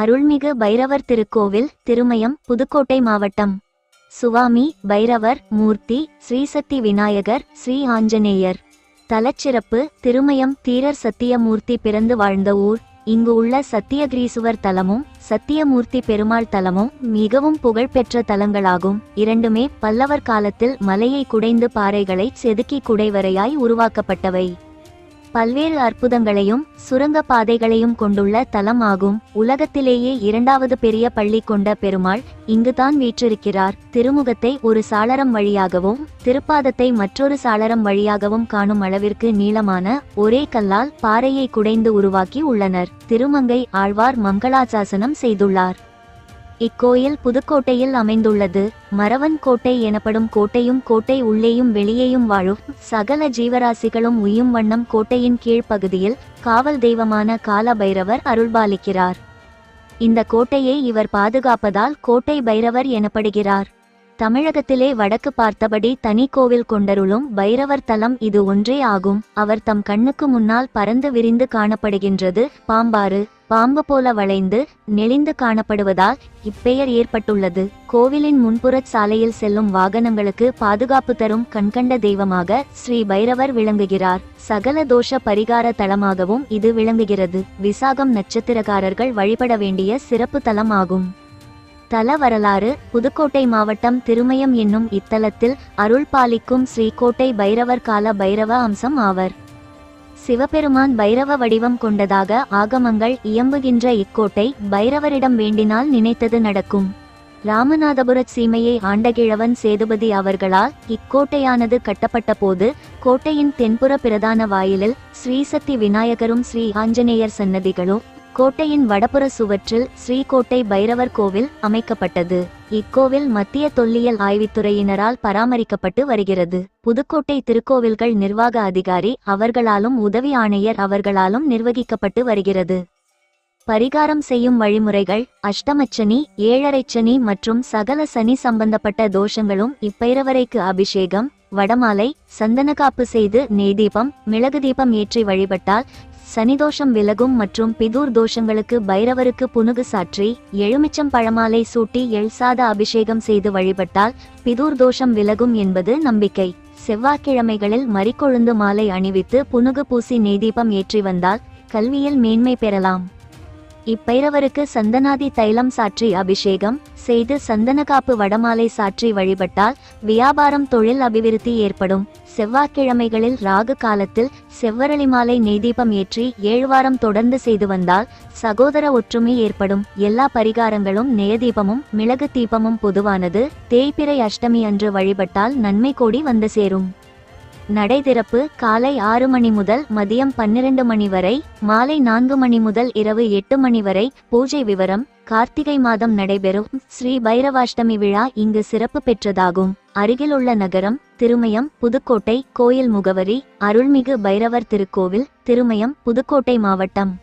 அருள்மிகு பைரவர் திருக்கோவில் திருமயம் புதுக்கோட்டை மாவட்டம். சுவாமி பைரவர் மூர்த்தி ஸ்ரீசக்தி விநாயகர் ஸ்ரீ ஆஞ்சநேயர். தலச்சிறப்பு திருமயம் தீரர் சத்தியமூர்த்தி பிறந்து வாழ்ந்த ஊர். இங்கு உள்ள சத்தியகிரீசுவர் தலமும் சத்தியமூர்த்தி பெருமாள் தலமும் மிகவும் புகழ்பெற்ற தலங்களாகும். இரண்டுமே பல்லவர் காலத்தில் மலையை குடைந்து பாறைகளை செதுக்கி குடைவரையாய் உருவாக்கப்பட்டவை. பல்வேறு அற்புதங்களையும் சுரங்க பாதைகளையும் கொண்டுள்ள தலம் ஆகும் உலகத்திலேயே இரண்டாவது பெரிய பள்ளி கொண்ட பெருமாள் இங்குதான் வீற்றிருக்கிறார். திருமுகத்தை ஒரு சாளரம் வழியாகவும் திருப்பாதத்தை மற்றொரு சாளரம் வழியாகவும் காணும் அளவிற்கு நீளமான ஒரே கல்லால் பாறையை குடைந்து உருவாக்கி உள்ளனர். திருமங்கை ஆழ்வார் மங்களாசாசனம் செய்துள்ளார். இக்கோயில் புதுக்கோட்டையில் அமைந்துள்ளது. மரவன் கோட்டை எனப்படும் கோட்டையும் கோட்டை உள்ளேயும் வெளியேயும் வாழும் சகல ஜீவராசிகளும் உயும் வண்ணம் கோட்டையின் கீழ்ப்பகுதியில் காவல் தெய்வமான கால பைரவர் அருள்பாலிக்கிறார். இந்த கோட்டையை இவர் பாதுகாப்பதால் கோட்டை பைரவர் எனப்படுகிறார். தமிழகத்திலே வடக்கு பார்த்தபடி தனி கோவில் கொண்டருளும் பைரவர் தலம் இது ஒன்றே ஆகும். அவர் தம் கண்ணுக்கு முன்னால் பறந்து விரிந்து காணப்படுகின்றது. பாம்பாறு. பாம்பு போல வளைந்து நெளிந்து காணப்படுவதால் இப்பெயர் ஏற்பட்டுள்ளது. கோவிலின் முன்புறச் சாலையில் செல்லும் வாகனங்களுக்கு பாதுகாப்பு தரும் கண்கண்ட தெய்வமாக ஸ்ரீ பைரவர் விளங்குகிறார். சகல தோஷ பரிகார தலமாகவும் இது விளங்குகிறது. விசாகம் நட்சத்திரக்காரர்கள் வழிபட வேண்டிய சிறப்பு தலம் ஆகும். தல வரலாறு புதுக்கோட்டை மாவட்டம் திருமயம் என்னும் இத்தலத்தில் அருள் பாலிக்கும் ஸ்ரீகோட்டை பைரவர் கால பைரவ அம்சம் ஆவர். சிவபெருமான் பைரவ வடிவம் கொண்டதாக ஆகமங்கள் இயம்புகின்ற இக்கோட்டை பைரவரிடம் வேண்டினால் நினைத்தது நடக்கும். ராமநாதபுர சீமையை ஆண்டகிழவன் சேதுபதி அவர்களால் இக்கோட்டையானது கட்டப்பட்ட போது கோட்டையின் தென்புற பிரதான வாயிலில் ஸ்ரீசக்தி விநாயகரும் ஸ்ரீ ஆஞ்சநேயர் சன்னதிகளும் கோட்டையின் வடபுற சுவற்றில் ஸ்ரீகோட்டை பைரவர் கோவில் அமைக்கப்பட்டது. இக்கோவில் மத்திய தொல்லியல் ஆய்வுத்துறையினரால் பராமரிக்கப்பட்டு வருகிறது. புதுக்கோட்டை திருக்கோவில்கள் நிர்வாக அதிகாரி அவர்களாலும் உதவி ஆணையர் அவர்களாலும் நிர்வகிக்கப்பட்டு வருகிறது. பரிகாரம் செய்யும் வழிமுறைகள் அஷ்டமச்சனி ஏழரைச்சனி மற்றும் சகல சனி சம்பந்தப்பட்ட தோஷங்களும் இப்பைரவரைக்கு அபிஷேகம் வடமாலை சந்தனகாப்பு செய்து நெய்தீபம் மிளகு தீபம் ஏற்றி வழிபட்டால் சனிதோஷம் விலகும் மற்றும் பிதூர் தோஷங்களுக்கு பைரவருக்கு புனுகு சாற்றி எழுமிச்சம் பழமாலை சூட்டி எழ்சாத அபிஷேகம் செய்து வழிபட்டால் பிதூர் தோஷம் விலகும் என்பது நம்பிக்கை. செவ்வாய்க்கிழமைகளில் மறிக்கொழுந்து மாலை அணிவித்து புனுகு பூசி நெய்தீபம் ஏற்றி வந்தால் கல்வியில் மேன்மை பெறலாம். இப்பைரவருக்கு சந்தனாதி தைலம் சாற்றி அபிஷேகம் செய்து சந்தனகாப்பு வடமாலை சாற்றி வழிபட்டால் வியாபாரம் தொழில் அபிவிருத்தி ஏற்படும். செவ்வாய்க்கிழமைகளில் ராகு காலத்தில் செவ்வரளி மாலை நெய்தீபம் ஏற்றி ஏழு வாரம் தொடர்ந்து செய்து வந்தால் சகோதர ஒற்றுமை ஏற்படும். எல்லா பரிகாரங்களும் நெயதீபமும் மிளகு தீபமும் பொதுவானது. தேய்பிறை அஷ்டமி அன்று வழிபட்டால் நன்மை கோடி வந்து சேரும். நடை திறப்பு காலை ஆறு மணி முதல் மதியம் பன்னிரண்டு மணி வரை மாலை நான்கு மணி முதல் இரவு எட்டு மணி வரை பூஜை விவரம் கார்த்திகை மாதம் நடைபெறும். ஸ்ரீ பைரவாஷ்டமி விழா இங்கு சிறப்பு பெற்றதாகும். அருகிலுள்ள நகரம் திருமயம் புதுக்கோட்டை கோயில் முகவரி அருள்மிகு பைரவர் திருக்கோவில் திருமயம் புதுக்கோட்டை மாவட்டம்.